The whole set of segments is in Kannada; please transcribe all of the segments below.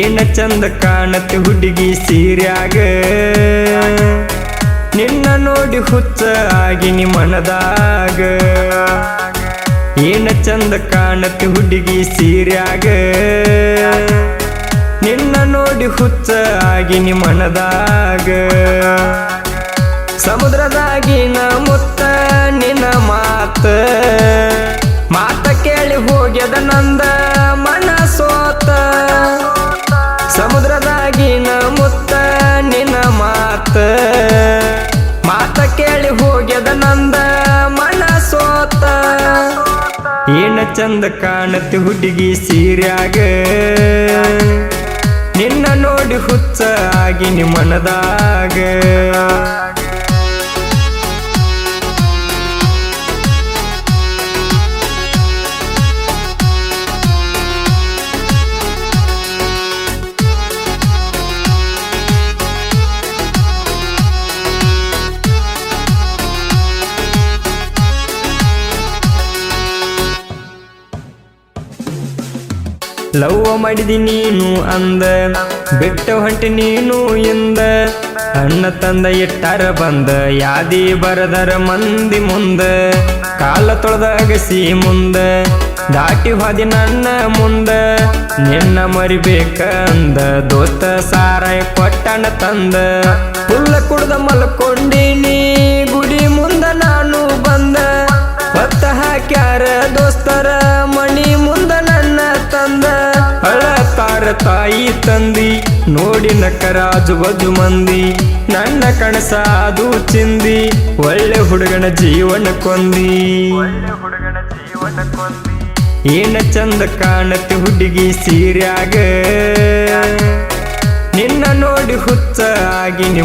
ಏನ ಚಂದ ಕಾಣತ್ತೆ ಹುಡುಗಿ ಸೀರ್ಯಾಗ? ನಿನ್ನ ನೋಡಿ ಹುಚ್ಚ ಆಗಿನಿ ಮನದಾಗ ಏನ ಚಂದ ಕಾಣತ್ತೆ ಹುಡುಗಿ ಸೀರ್ಯಾಗ? ನಿನ್ನ ನೋಡಿ ಹುಚ್ಚ ಆಗಿನಿ ಮನದಾಗ ಸಮುದ್ರದಾಗಿನ ಮುತ್ತ ನಿನ್ನ ಮಾತ. ಮಾತ ಕೇಳಿ ಹೋಗ್ಯದ ನಂದ ಚಂದ ಕಾಣತ್ತೆ ಹುಡುಗಿ ಸೀರ್ಯಾಗ. ನಿನ್ನ ನೋಡಿ ಹುಚ್ಚ ಆಗಿನಿ ಮನದಾಗ ಲವ್ವ ಮಾಡಿದಿ ನೀನು ಅಂದ, ಬಿಟ್ಟ ಹೊಂಟಿ ನೀನು ಎಂದ, ಅಣ್ಣ ತಂದ ಇಟ್ಟಾರ ಬಂದ, ಯಾದಿ ಬರದರ ಮಂದಿ ಮುಂದ, ಕಾಲ ತೊಳೆದ ಅಗಸಿ ಮುಂದ, ದಾಟಿ ಹೋದಿ ನನ್ನ ಮುಂದ, ನಿನ್ನ ಮರಿಬೇಕ ಅಂದ, ದೋಸ್ತ ಸಾರಾಯ ಕೊಟ್ಟಣ ತಂದ. ಹುಲ್ಲ ಕುಡ್ದ ಮಲ್ಕೊಂಡಿನಿ, ಗುಡಿ ಮುಂದ ನಾನು ಬಂದ, ಹೊತ್ತ ಹಾಕ್ಯಾರ ದೋಸ್ತರ. ತಾಯಿ ತಂದಿ, ನೋಡಿ ನಕ್ಕರಾಜು ಬಜು ಮಂದಿ, ನನ್ನ ಕಣಸ ಅದು ಚಿಂದಿ, ಒಳ್ಳೆ ಹುಡುಗನ ಜೀವನ ಕೊಂದಿ. ಏನ ಚಂದ ಕಾಣತಿ ಹುಡುಗಿ ಸೀರ್ಯಾಗ? ನಿನ್ನ ನೋಡಿ ಹುಚ್ಚ ಆಗಿನಿ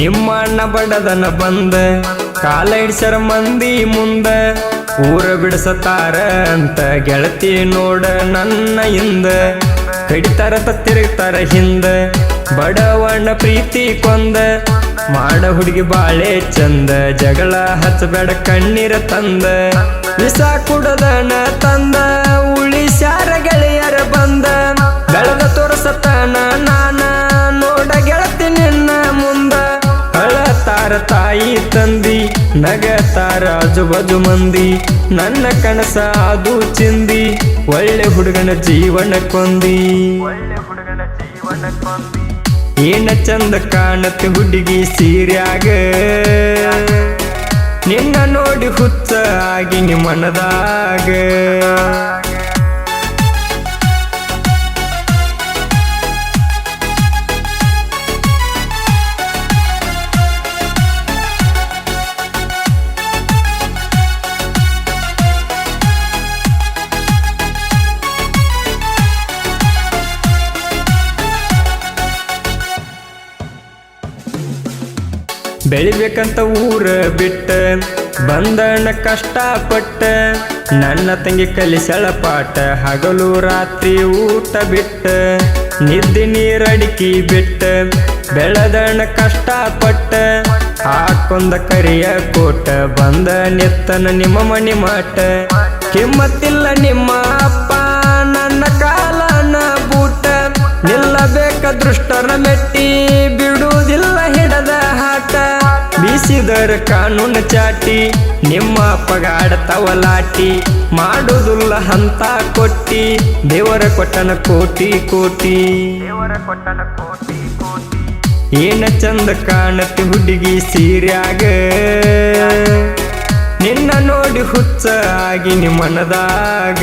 ನಿಮ್ಮ ಅಣ್ಣ ಬಡದನ ಬಂದ ಕಾಲ ಇಡ್ಸರ ಮಂದಿ ಮುಂದ, ಊರ ಬಿಡಿಸತಾರ ಅಂತ ಗೆಳತಿ ನೋಡ ನನ್ನ ಹಿಂದ. ಕಡಿತಾರ ತತ್ತಿರ್ತಾರ ಹಿಂದ, ಬಡವಣ್ಣ ಪ್ರೀತಿ ಕೊಂದ, ಮಾಡ ಹುಡುಗಿ ಬಾಳೆ ಚಂದ, ಜಗಳ ಹಚ್ಚಬೇಡ ಕಣ್ಣೀರ ತಂದ. ವಿಸ ಕುಡದನ ತಂದ, ಉಳಿಸ್ಯಾರ ತಂದಿ ನಗತಾರ ಆಜುಬಾಜು ಮಂದಿ, ನನ್ನ ಕನಸ ಅದು ಚಿಂದಿ, ಒಳ್ಳೆ ಹುಡುಗನ ಜೀವನ ಕೊಂದಿ. ಒಳ್ಳೆ ಹುಡುಗನ ಜೀವನ ಕೊಂದಿ ಏನ ಚಂದ ಕಾಣತ್ತೆ ಹುಡುಗಿ ಸೀರ್ಯಾಗ? ನಿನ್ನ ನೋಡಿ ಹುಚ್ಚ ನಿಮ್ಮ ಮನದಾಗ ಬೆಳಿಬೇಕಂತ ಊರ ಬಿಟ್ಟ ಬಂದಣ್ಣ ಕಷ್ಟಪಟ್ಟ, ನನ್ನ ತಂಗಿ ಕಲಿಸಳ ಪಾಠ, ಹಗಲು ರಾತ್ರಿ ಊಟ ಬಿಟ್ಟ, ನಿದ್ದೆ ನೀರಡಿಕಿ ಬಿಟ್ಟ ಬೆಳದಣ್ಣ ಕಷ್ಟಪಟ್ಟ, ಹಾಕೊಂದ ಕರಿಯ ಕೋಟ, ಬಂದ ನೆತ್ತನ ನಿಮ್ಮ ಮಣಿ ಮಾಟ. ಕಿಮ್ಮತ್ತಿಲ್ಲ ನಿಮ್ಮ ಅಪ್ಪ, ನನ್ನ ಕಾಲನ ಬೂಟ, ನಿಲ್ಲಬೇಕ ದೃಷ್ಟರ ಮೆಟ್ಟಿ ಹಾಟ ಬೀಸಿದರ ಕಾನೂನು ಚಾಟಿ, ನಿಮ್ಮ ಪಗಾಡ ತವಲಾಟಿ ಮಾಡುದುಲ್ಲ ಹಂತ ಕೊಟ್ಟಿ, ದೇವರ ಕೊಟ್ಟನ ಕೋಟಿ ಕೋಟಿ. ದೇವರ ಕೊಟ್ಟನ ಕೋಟಿ ಕೋಟಿ ಏನ ಚಂದ ಕಾಣತಿ ಹುಡುಗಿ ಸೀರ್ಯಾಗ? ನಿನ್ನ ನೋಡಿ ಹುಚ್ಚ ನಿಮ್ಮನದಾಗ. ಮನದಾಗ